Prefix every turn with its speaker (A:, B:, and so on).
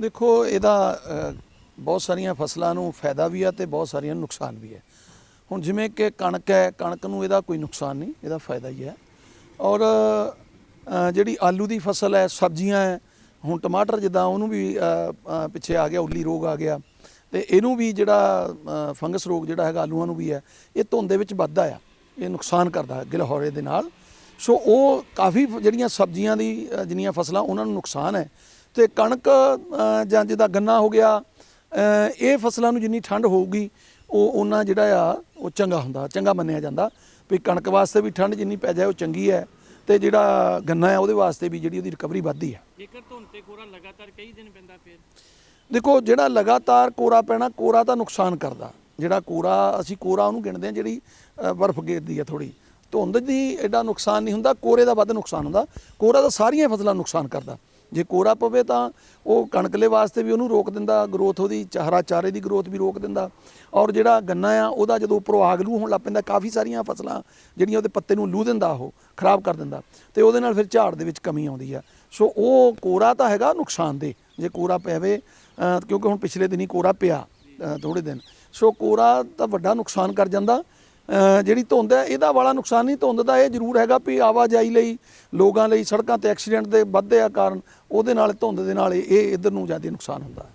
A: ਦੇਖੋ, ਇਹਦਾ ਬਹੁਤ ਸਾਰੀਆਂ ਫਸਲਾਂ ਨੂੰ ਫਾਇਦਾ ਵੀ ਆ ਤੇ ਬਹੁਤ ਸਾਰੀਆਂ ਨੁਕਸਾਨ ਵੀ ਹੈ। ਹੁਣ ਜਿਵੇਂ ਕਿ ਕਣਕ ਹੈ, ਕਣਕ ਨੂੰ ਇਹਦਾ ਕੋਈ ਨੁਕਸਾਨ ਨਹੀਂ, ਇਹਦਾ ਫਾਇਦਾ ਹੀ ਹੈ। ਔਰ ਜਿਹੜੀ ਆਲੂ ਦੀ ਫਸਲ ਹੈ, ਸਬਜ਼ੀਆਂ ਹੈ, ਹੁਣ ਟਮਾਟਰ ਜਿੱਦਾਂ ਉਹਨੂੰ ਵੀ ਪਿੱਛੇ ਆ ਗਿਆ, ਉੱਲੀ ਰੋਗ ਆ ਗਿਆ, ਤੇ ਇਹਨੂੰ ਵੀ ਜਿਹੜਾ ਫੰਗਸ ਰੋਗ ਜਿਹੜਾ ਹੈਗਾ ਆਲੂਆਂ ਨੂੰ ਵੀ ਹੈ, ਇਹ ਧੁੰਦ ਦੇ ਵਿੱਚ ਵੱਧਦਾ ਆ, ਇਹ ਨੁਕਸਾਨ ਕਰਦਾ ਹੈ ਗਿਲਹੌਰੇ ਦੇ ਨਾਲ। ਸੋ ਉਹ ਕਾਫੀ ਜਿਹੜੀਆਂ ਸਬਜ਼ੀਆਂ ਦੀ ਜਿੰਨੀਆਂ ਫਸਲਾਂ ਉਹਨਾਂ ਨੂੰ ਨੁਕਸਾਨ ਹੈ ਤੇ ਕਣਕ ਜਾਂ ਜਿਹਦਾ ਗੰਨਾ ਹੋ ਗਿਆ ਇਹ ਫਸਲਾਂ ਨੂੰ ਜਿੰਨੀ ਠੰਡ ਹੋਊਗੀ ਉਹ ਉਹਨਾਂ ਜਿਹੜਾ ਆ ਉਹ ਚੰਗਾ ਹੁੰਦਾ ਚੰਗਾ ਮੰਨਿਆ ਜਾਂਦਾ। ਵੀ ਕਣਕ ਵਾਸਤੇ ਵੀ ਠੰਡ ਜਿੰਨੀ ਪੈ ਜਾਏ ਉਹ ਚੰਗੀ ਹੈ ਤੇ ਜਿਹੜਾ ਗੰਨਾ ਹੈ ਉਹਦੇ ਵਾਸਤੇ ਵੀ ਜਿਹੜੀ ਉਹਦੀ ਰਿਕਵਰੀ ਵੱਧਦੀ ਹੈ।
B: ਜੇਕਰ ਧੁੰਦ ਤੇ ਕੋਰਾ ਲਗਾਤਾਰ ਕਈ ਦਿਨ ਪੈਂਦਾ ਫਿਰ?
A: ਦੇਖੋ ਜਿਹੜਾ ਲਗਾਤਾਰ ਕੋਰਾ ਪੈਣਾ ਕੋਰਾ ਤਾਂ ਨੁਕਸਾਨ ਕਰਦਾ। ਜਿਹੜਾ ਕੋਰਾ ਅਸੀਂ ਕੋਰਾ ਉਹਨੂੰ ਗਿਣਦੇ ਆ ਜਿਹੜੀ ਬਰਫ਼ ਗੇਰਦੀ ਆ ਥੋੜੀ ਧੁੰਦ ਦੀ ਐਡਾ ਨੁਕਸਾਨ ਨਹੀਂ ਹੁੰਦਾ ਕੋਰੇ ਦਾ ਵੱਧ ਨੁਕਸਾਨ ਹੁੰਦਾ। ਕੋਰਾ ਤਾਂ ਸਾਰੀਆਂ ਫਸਲਾਂ ਨੁਕਸਾਨ ਕਰਦਾ। ਜੇ ਕੋਰਾ ਪਵੇ ਤਾਂ ਉਹ ਕਣਕਲੇ ਵਾਸਤੇ ਵੀ ਉਹਨੂੰ ਰੋਕ ਦਿੰਦਾ ਗਰੋਥ ਉਹਦੀ ਚਾਹਰਾ ਚਾਰੇ ਦੀ ਗਰੋਥ ਵੀ ਰੋਕ ਦਿੰਦਾ। ਔਰ ਜਿਹੜਾ ਗੰਨਾ ਆ, ਉਹਦਾ ਜਦੋਂ ਉੱਪਰੋਂ ਆਗਲੂ ਹੋਣ ਲੱਗ ਪੈਂਦਾ, ਕਾਫੀ ਸਾਰੀਆਂ ਫਸਲਾਂ ਜਿਹੜੀਆਂ ਉਹਦੇ ਪੱਤੇ ਨੂੰ ਲੂ ਦਿੰਦਾ ਉਹ, ਖਰਾਬ ਕਰ ਦਿੰਦਾ। ਤੇ ਉਹਦੇ ਨਾਲ ਫਿਰ ਝਾੜ ਦੇ ਵਿੱਚ ਕਮੀ ਆਉਂਦੀ ਆ। ਸੋ ਉਹ ਕੋਰਾ ਤਾਂ ਹੈਗਾ ਨੁਕਸਾਨ ਦੇ ਜੇ ਕੋਰਾ ਪੈਵੇ ਕਿਉਂਕਿ ਹੁਣ ਪਿਛਲੇ ਦਿਨੀ ਕੋਰਾ ਪਿਆ ਥੋੜੇ ਦਿਨ। ਸੋ ਕੋਰਾ ਤਾਂ ਵੱਡਾ ਨੁਕਸਾਨ ਕਰ ਜਾਂਦਾ। ਜਿਹੜੀ ਧੁੰਦ ਹੈ, ਇਹਦਾ ਵਾਲਾ ਨੁਕਸਾਨ ਨਹੀਂ ਧੁੰਦ ਦਾ, ਇਹ ਜ਼ਰੂਰ ਹੈਗਾ ਵੀ ਆਵਾਜਾਈ ਲਈ, ਲੋਕਾਂ ਲਈ ਸੜਕਾਂ ਤੇ ਐਕਸੀਡੈਂਟ ਦੇ ਵੱਧਦੇ ਆ ਕਾਰਨ, ਉਹਦੇ ਨਾਲ, ਧੁੰਦ ਦੇ ਨਾਲ ਇਹ ਇਧਰ ਨੂੰ ਜ਼ਿਆਦਾ ਨੁਕਸਾਨ ਹੁੰਦਾ ਹੈ।